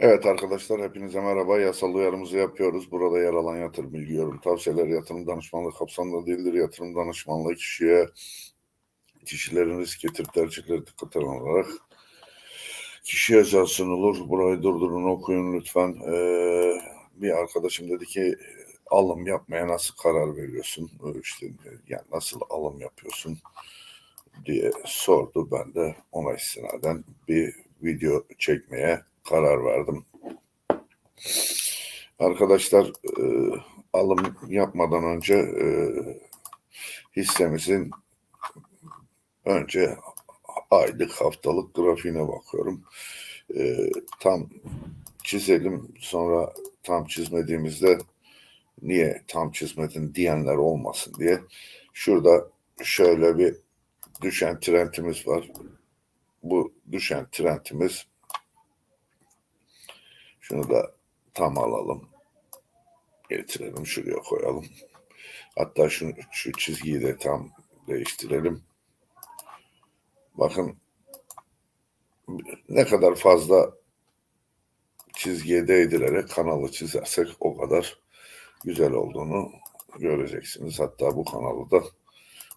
Evet arkadaşlar hepinize merhaba. Yasal uyarımızı yapıyoruz. Burada yer alan yatırım bilgi tavsiyeler yatırım danışmanlığı kapsamında değildir. Yatırım danışmanlığı kişiye kişilerin risk getir tercihleri dikkate alınarak kişiye özel sunulur. Burayı durdurun okuyun lütfen. Ee, bir arkadaşım dedi ki alım yapmaya nasıl karar veriyorsun? İşte yani nasıl alım yapıyorsun diye sordu. Ben de ona istinaden bir video çekmeye karar verdim. Arkadaşlar e, alım yapmadan önce e, hissemizin önce aylık haftalık grafiğine bakıyorum. E, tam çizelim sonra tam çizmediğimizde niye tam çizmedin diyenler olmasın diye. Şurada şöyle bir düşen trendimiz var. Bu düşen trendimiz şunu da tam alalım. Getirelim şuraya koyalım. Hatta şu, şu çizgiyi de tam değiştirelim. Bakın ne kadar fazla çizgiye değdirerek kanalı çizersek o kadar güzel olduğunu göreceksiniz. Hatta bu kanalı da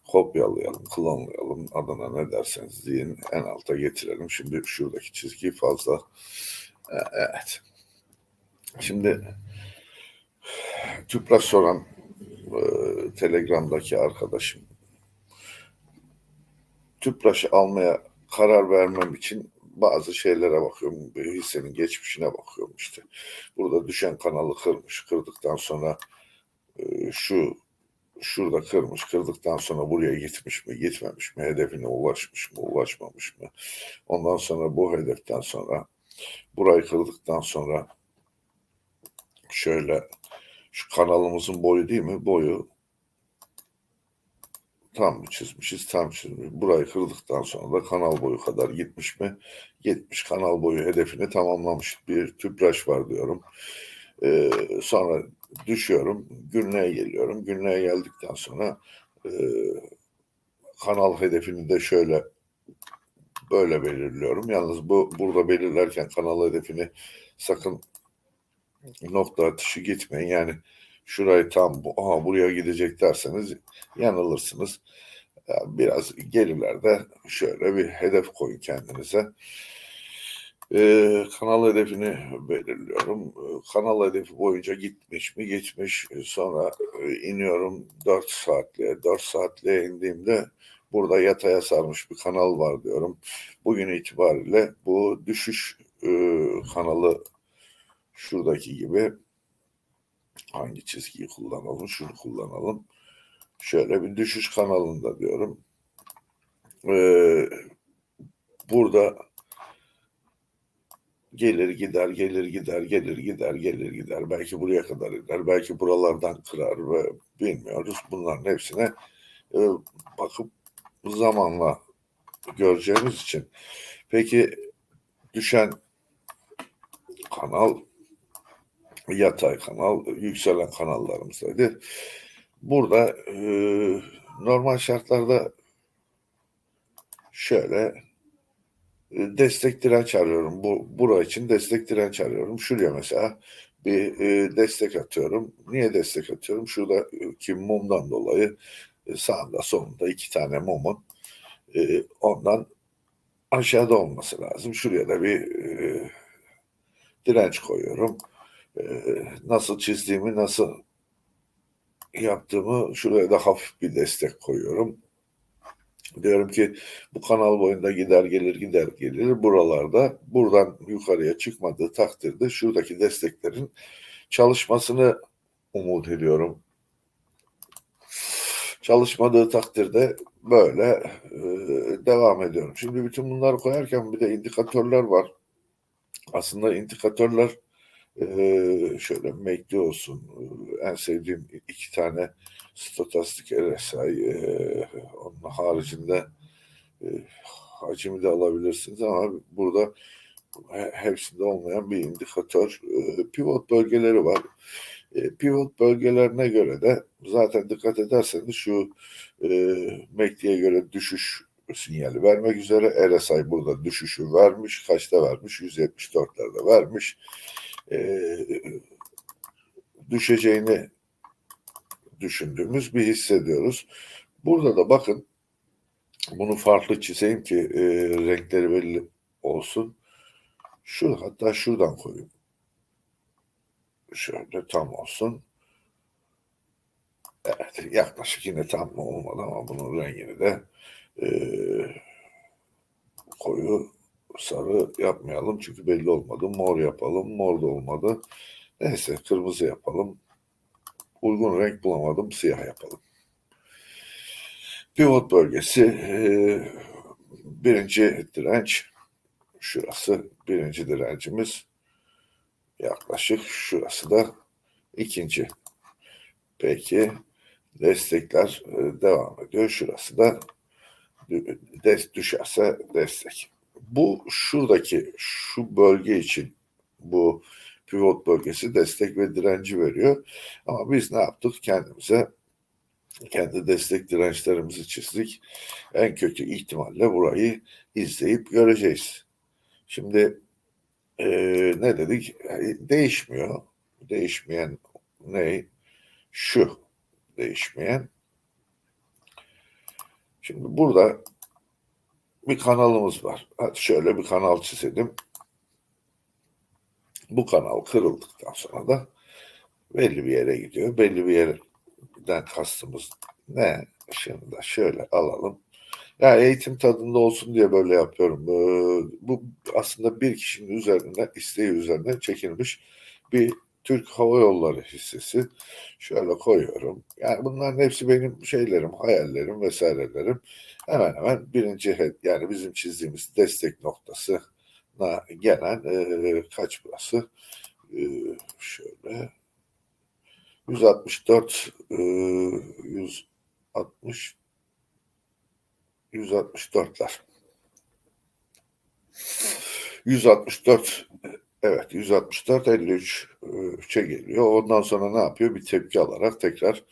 kopyalayalım, klonlayalım, adına ne derseniz deyin en alta getirelim. Şimdi şuradaki çizgiyi fazla e, evet Şimdi Tüpraş soran e, Telegram'daki arkadaşım Tüpraş'ı almaya karar vermem için bazı şeylere bakıyorum. Hissenin geçmişine bakıyorum işte. Burada düşen kanalı kırmış. Kırdıktan sonra e, şu şurada kırmış. Kırdıktan sonra buraya gitmiş mi, gitmemiş mi? Hedefine ulaşmış mı, ulaşmamış mı? Ondan sonra bu hedeften sonra burayı kırdıktan sonra şöyle şu kanalımızın boyu değil mi? Boyu tam çizmişiz, tam çizmiş. Burayı kırdıktan sonra da kanal boyu kadar gitmiş mi? Gitmiş. Kanal boyu hedefini tamamlamış. Bir tüpraş var diyorum. Ee, sonra düşüyorum. Günlüğe geliyorum. Günlüğe geldikten sonra e, kanal hedefini de şöyle böyle belirliyorum. Yalnız bu burada belirlerken kanal hedefini sakın nokta atışı gitmeyin. Yani şurayı tam bu, aha buraya gidecek derseniz yanılırsınız. Biraz gerilerde şöyle bir hedef koyun kendinize. Ee, kanal hedefini belirliyorum. Kanal hedefi boyunca gitmiş mi? Gitmiş. Sonra e, iniyorum 4 saatliğe. 4 saatliğe indiğimde burada yataya sarmış bir kanal var diyorum. Bugün itibariyle bu düşüş e, kanalı şuradaki gibi hangi çizgiyi kullanalım? Şunu kullanalım. Şöyle bir düşüş kanalında diyorum. Ee, burada gelir gider, gelir gider, gelir gider, gelir gider. Belki buraya kadar gider, belki buralardan kırar ve bilmiyoruz. Bunların hepsine e, bakıp zamanla göreceğimiz için. Peki düşen kanal yatay kanal, yükselen kanallarımızdaydı. Burada e, normal şartlarda şöyle e, destek direnç arıyorum. Bu bura için destek direnç arıyorum. Şuraya mesela bir e, destek atıyorum. Niye destek atıyorum? Şurada ki mumdan dolayı e, sağında solunda iki tane mumun e, ondan aşağıda olması lazım. Şuraya da bir e, direnç koyuyorum. Ee, nasıl çizdiğimi, nasıl yaptığımı şuraya da hafif bir destek koyuyorum. Diyorum ki bu kanal boyunda gider gelir gider gelir buralarda buradan yukarıya çıkmadığı takdirde şuradaki desteklerin çalışmasını umut ediyorum. Çalışmadığı takdirde böyle e, devam ediyorum. Şimdi bütün bunları koyarken bir de indikatörler var. Aslında indikatörler ee, şöyle MACD olsun. En sevdiğim iki tane stokastik RSI. Ee, onun haricinde e, hacimi de alabilirsiniz ama burada hepsinde olmayan bir indikatör. Pivot bölgeleri var. Pivot bölgelerine göre de zaten dikkat ederseniz şu e, göre düşüş sinyali vermek üzere. RSI burada düşüşü vermiş. Kaçta vermiş? 174'lerde vermiş. Ee, düşeceğini düşündüğümüz bir hissediyoruz. Burada da bakın bunu farklı çizeyim ki e, renkleri belli olsun. Şu hatta şuradan koyayım. Şöyle tam olsun. Evet yaklaşık yine tam olmadı ama bunun rengini de e, koyu sarı yapmayalım çünkü belli olmadı. Mor yapalım. Mor da olmadı. Neyse kırmızı yapalım. Uygun renk bulamadım. Siyah yapalım. Pivot bölgesi birinci direnç şurası birinci direncimiz yaklaşık şurası da ikinci. Peki destekler devam ediyor. Şurası da düşerse destek. Bu şuradaki şu bölge için bu pivot bölgesi destek ve direnci veriyor. Ama biz ne yaptık? Kendimize kendi destek dirençlerimizi çizdik. En kötü ihtimalle burayı izleyip göreceğiz. Şimdi e, ne dedik? Yani değişmiyor. Değişmeyen ne? Şu değişmeyen. Şimdi burada bir kanalımız var. Hadi şöyle bir kanal çizelim. Bu kanal kırıldıktan sonra da belli bir yere gidiyor. Belli bir yerden kastımız ne? Şimdi de şöyle alalım. Ya eğitim tadında olsun diye böyle yapıyorum. Ee, bu aslında bir kişinin üzerine isteği üzerine çekilmiş bir Türk Hava Yolları hissesi. Şöyle koyuyorum. Yani bunların hepsi benim şeylerim, hayallerim vesairelerim. Hemen hemen birinci yani bizim çizdiğimiz destek noktası gelen e, kaç burası? E, şöyle 164 e, 160 164'ler. 164 evet 164 53 3'e geliyor. Ondan sonra ne yapıyor? Bir tepki alarak tekrar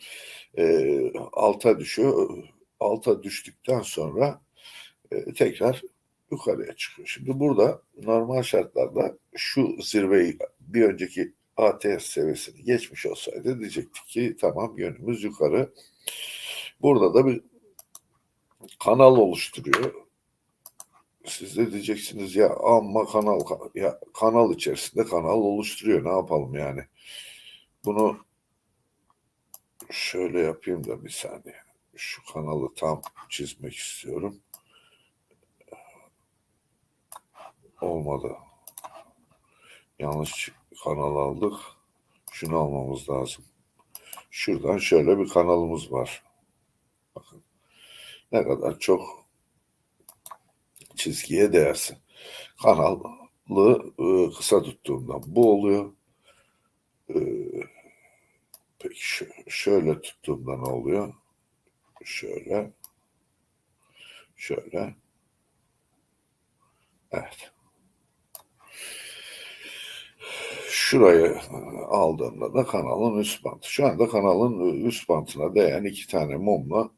e, alta düşüyor. Alta düştükten sonra e, tekrar yukarıya çıkıyor. Şimdi burada normal şartlarda şu zirveyi bir önceki ATS seviyesini geçmiş olsaydı diyecektik ki tamam yönümüz yukarı. Burada da bir kanal oluşturuyor. Siz de diyeceksiniz ya amma kanal ya kanal içerisinde kanal oluşturuyor. Ne yapalım yani? Bunu şöyle yapayım da bir saniye. Şu kanalı tam çizmek istiyorum. Olmadı. Yanlış kanal aldık. Şunu almamız lazım. Şuradan şöyle bir kanalımız var. Bakın ne kadar çok çizgiye değersin. Kanalı e, kısa tuttuğumda bu oluyor. E, peki şöyle tuttuğumda ne oluyor? Şöyle. Şöyle. Evet. Şurayı aldığımda da kanalın üst bantı. Şu anda kanalın üst bantına değen iki tane mumla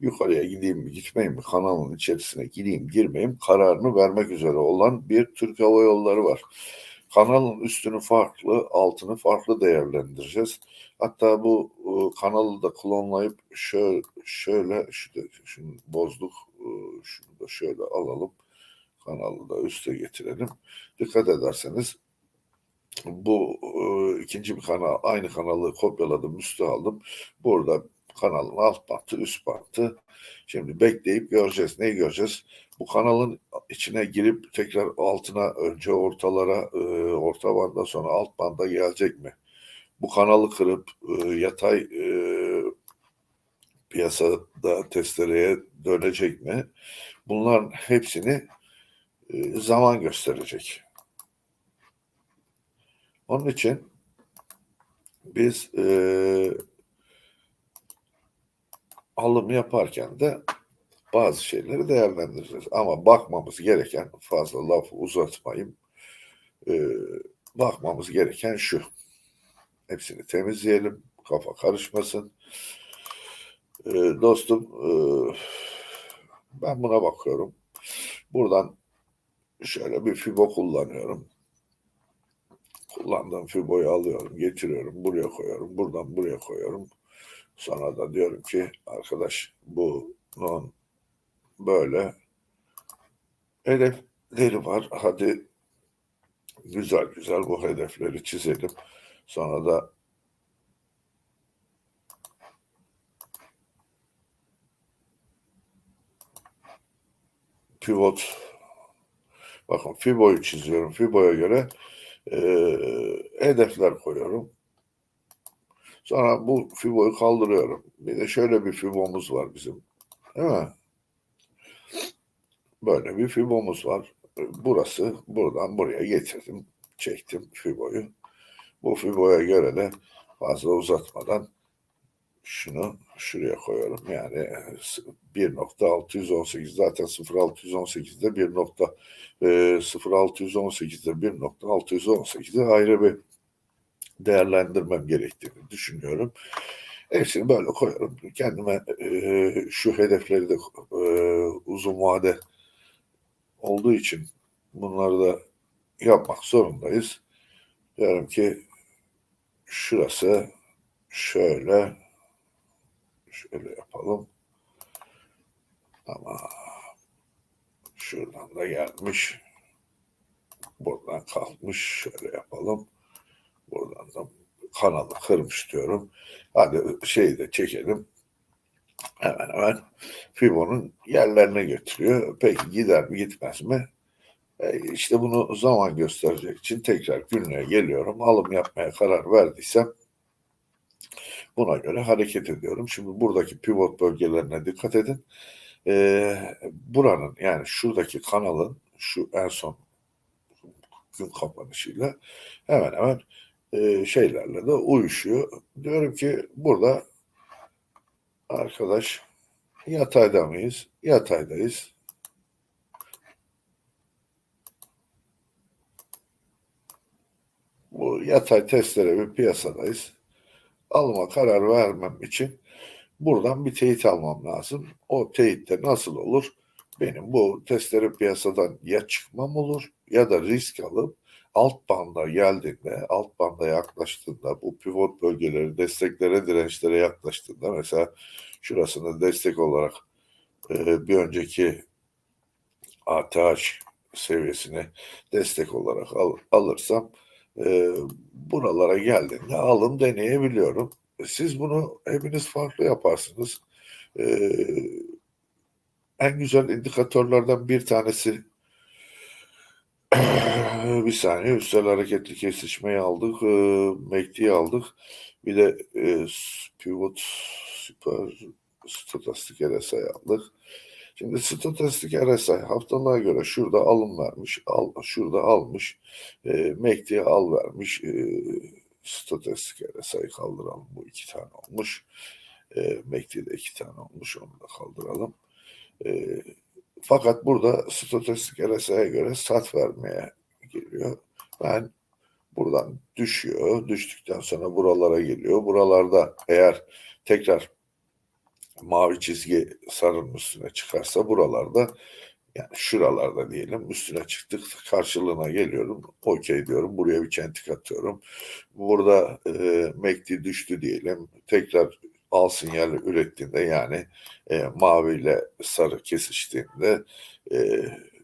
yukarıya gideyim mi gitmeyeyim mi kanalın içerisine gireyim girmeyeyim kararını vermek üzere olan bir Türk Hava Yolları var. Kanalın üstünü farklı, altını farklı değerlendireceğiz. Hatta bu e, kanalı da klonlayıp şöyle, şöyle şunu, şunu bozduk. E, şunu da şöyle alalım. Kanalı da üste getirelim. Dikkat ederseniz bu e, ikinci bir kanal, aynı kanalı kopyaladım, üste aldım. Burada kanalın alt bantı, üst bantı. Şimdi bekleyip göreceğiz. Neyi göreceğiz? Bu kanalın içine girip tekrar altına önce ortalara, e, orta banda sonra alt banda gelecek mi? Bu kanalı kırıp e, yatay e, piyasada testereye dönecek mi? Bunların hepsini e, zaman gösterecek. Onun için biz e, alım yaparken de bazı şeyleri değerlendireceğiz. Ama bakmamız gereken fazla lafı uzatmayayım. E, bakmamız gereken şu. Hepsini temizleyelim. Kafa karışmasın. E, dostum e, Ben buna bakıyorum. Buradan şöyle bir fibo kullanıyorum. Kullandığım fiboyu alıyorum, getiriyorum, buraya koyuyorum, buradan buraya koyuyorum. Sonra da diyorum ki arkadaş bunun böyle hedefleri var. Hadi güzel güzel bu hedefleri çizelim. Sonra da pivot bakın Fibo'yu çiziyorum. Fibo'ya göre e, hedefler koyuyorum. Sonra bu Fibo'yu kaldırıyorum. Bir de şöyle bir Fibo'muz var bizim. Değil mi? Böyle bir Fibo'muz var. Burası buradan buraya getirdim. Çektim Fibo'yu. Bu Fibo'ya göre de fazla uzatmadan şunu şuraya koyuyorum. Yani 1.618 zaten 0.618'de 1.0618'de 1.618'de ayrı bir değerlendirmem gerektiğini düşünüyorum. Hepsini böyle koyuyorum. Kendime e, şu hedefleri de e, uzun vade olduğu için bunları da yapmak zorundayız. Diyorum ki şurası şöyle şöyle yapalım. Ama şuradan da gelmiş. Buradan kalkmış. Şöyle yapalım. Buradan da kanalı kırmış diyorum. Hadi şeyi de çekelim. Hemen hemen Fibo'nun yerlerine götürüyor. Peki gider mi gitmez mi? E işte bunu zaman gösterecek için tekrar günlüğe geliyorum. Alım yapmaya karar verdiysem buna göre hareket ediyorum. Şimdi buradaki pivot bölgelerine dikkat edin. E, buranın yani şuradaki kanalın şu en son gün kapanışıyla hemen hemen e, şeylerle de uyuşuyor. Diyorum ki burada arkadaş yatayda mıyız? Yataydayız. Bu yatay testlere bir piyasadayız. Alıma karar vermem için buradan bir teyit almam lazım. O teyit de nasıl olur? Benim bu testleri piyasadan ya çıkmam olur ya da risk alıp alt banda geldiğinde, alt banda yaklaştığında bu pivot bölgeleri desteklere, dirençlere yaklaştığında mesela şurasını destek olarak e, bir önceki ATH seviyesini destek olarak al, alırsam e, buralara geldiğinde alım deneyebiliyorum. Siz bunu hepiniz farklı yaparsınız. E, en güzel indikatörlerden bir tanesi bir saniye üstel hareketli kesişmeyi aldık. E, MACD'yi aldık. Bir de e, pivot süper stokastik RSI aldık. Şimdi stokastik RSI haftalığa göre şurada alım vermiş, al, şurada almış, e, MACD'ye al vermiş, e, stokastik RSI kaldıralım. Bu iki tane olmuş. E, MACD'de iki tane olmuş, onu da kaldıralım. E, fakat burada stokastik RSI'ye göre sat vermeye geliyor. Ben buradan düşüyor. Düştükten sonra buralara geliyor. Buralarda eğer tekrar mavi çizgi sarının üstüne çıkarsa buralarda yani şuralarda diyelim üstüne çıktık karşılığına geliyorum. Okey diyorum. Buraya bir çentik atıyorum. Burada e, MACD düştü diyelim. Tekrar al sinyali ürettiğinde yani e, mavi ile sarı kesiştiğinde e,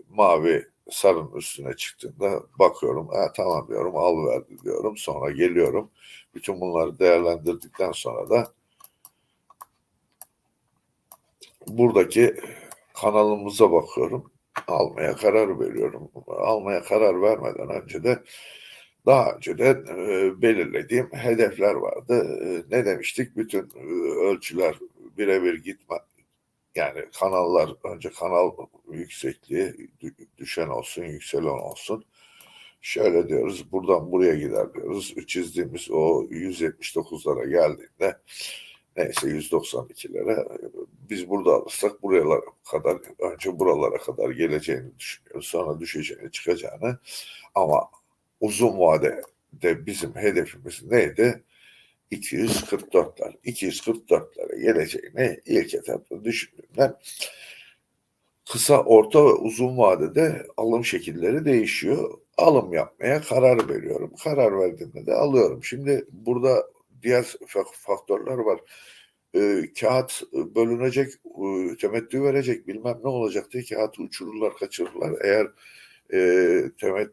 mavi sarının üstüne çıktığında bakıyorum ha, tamam diyorum al verdi diyorum sonra geliyorum bütün bunları değerlendirdikten sonra da buradaki kanalımıza bakıyorum almaya karar veriyorum almaya karar vermeden önce de daha önce de e, belirlediğim hedefler vardı. E, ne demiştik? Bütün e, ölçüler birebir gitme. Yani kanallar önce kanal yüksekliği düşen olsun, yükselen olsun. Şöyle diyoruz, buradan buraya gider diyoruz. Çizdiğimiz o 179'lara geldiğinde neyse 192'lere biz burada alırsak buralara kadar önce buralara kadar geleceğini düşünüyoruz. Sonra düşeceğini, çıkacağını ama uzun vadede bizim hedefimiz neydi? 244'ler. 244'lere geleceğini ilk etapta düşündüğümden kısa, orta ve uzun vadede alım şekilleri değişiyor. Alım yapmaya karar veriyorum. Karar verdiğimde de alıyorum. Şimdi burada diğer fa- faktörler var. Ee, kağıt bölünecek, e, temettü verecek, bilmem ne olacak diye kağıt uçururlar, kaçırırlar. Eğer e, temet,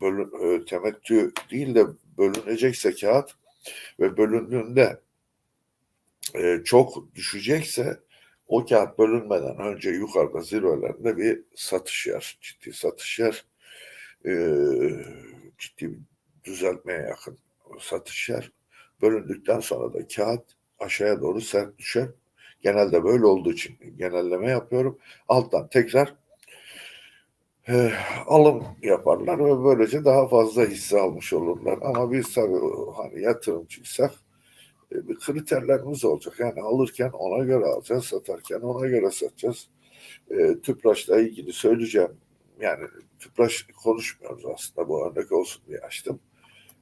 bölün, e, temettü değil de bölünecekse kağıt ve bölündüğünde e, çok düşecekse o kağıt bölünmeden önce yukarıda zirvelerinde bir satış yer, ciddi satış yer, e, ciddi bir düzeltmeye yakın satış yer. Bölündükten sonra da kağıt aşağıya doğru sert düşer. Genelde böyle olduğu için genelleme yapıyorum. Alttan tekrar e, alım yaparlar ve böylece daha fazla hisse almış olurlar. Ama biz tabii hani yatırımcıysak e, bir kriterlerimiz olacak. Yani alırken ona göre alacağız, satarken ona göre satacağız. E, tüpraşla ilgili söyleyeceğim. Yani tüpraş konuşmuyoruz aslında bu örnek olsun diye açtım.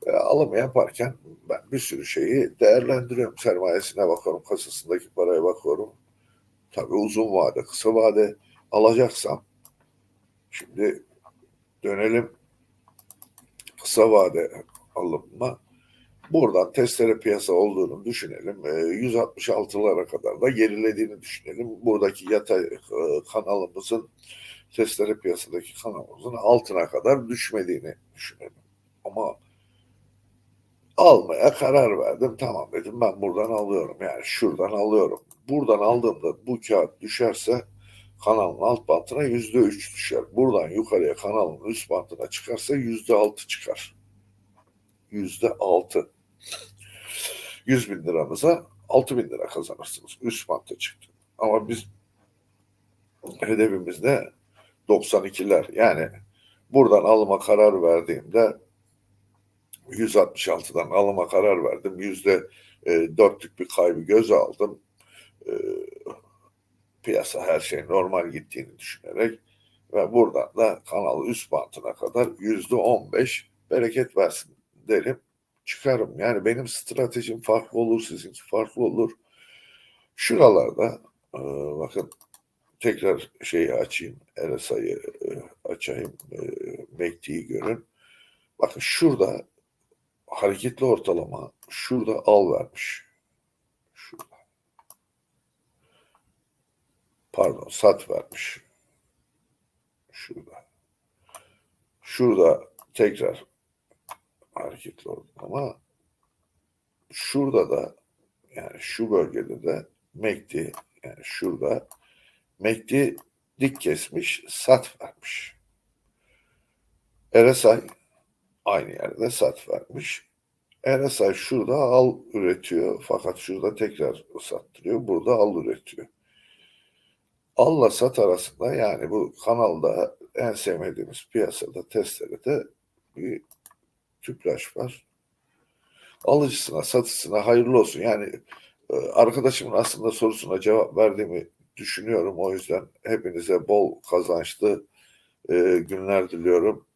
E, alım yaparken ben bir sürü şeyi değerlendiriyorum. Sermayesine bakıyorum, kasasındaki paraya bakıyorum. Tabii uzun vade, kısa vade alacaksam şimdi dönelim kısa vade alımına. Buradan testere piyasa olduğunu düşünelim. E, 166'lara kadar da gerilediğini düşünelim. Buradaki yatay e, kanalımızın testere piyasadaki kanalımızın altına kadar düşmediğini düşünelim. Ama almaya karar verdim. Tamam dedim ben buradan alıyorum. Yani şuradan alıyorum. Buradan aldığımda bu kağıt düşerse kanalın alt bantına yüzde üç düşer. Buradan yukarıya kanalın üst bantına çıkarsa yüzde altı çıkar. Yüzde altı. 100 bin liranıza 6 bin lira kazanırsınız. Üst bantta çıktı. Ama biz hedefimiz ne? 92'ler. Yani buradan alıma karar verdiğimde 166'dan alıma karar verdim. Yüzde e, dörtlük bir kaybı göze aldım. E, piyasa her şey normal gittiğini düşünerek ve buradan da kanal üst bantına kadar yüzde 15 bereket versin derim çıkarım. Yani benim stratejim farklı olur, sizinki farklı olur. Şuralarda e, bakın tekrar şeyi açayım, RSI'yi e, açayım, e, MACD'yi görün. Bakın şurada hareketli ortalama şurada al vermiş. Şurada. Pardon sat vermiş. Şurada. Şurada tekrar hareketli ortalama şurada da yani şu bölgede de MACD yani şurada MACD dik kesmiş sat vermiş. RSI aynı yerde sat vermiş. RSI şurada al üretiyor fakat şurada tekrar sattırıyor. Burada al üretiyor. Alla sat arasında yani bu kanalda en sevmediğimiz piyasada testerede bir tüpraş var. Alıcısına, satışına hayırlı olsun. Yani e, arkadaşımın aslında sorusuna cevap verdiğimi düşünüyorum. O yüzden hepinize bol kazançlı e, günler diliyorum.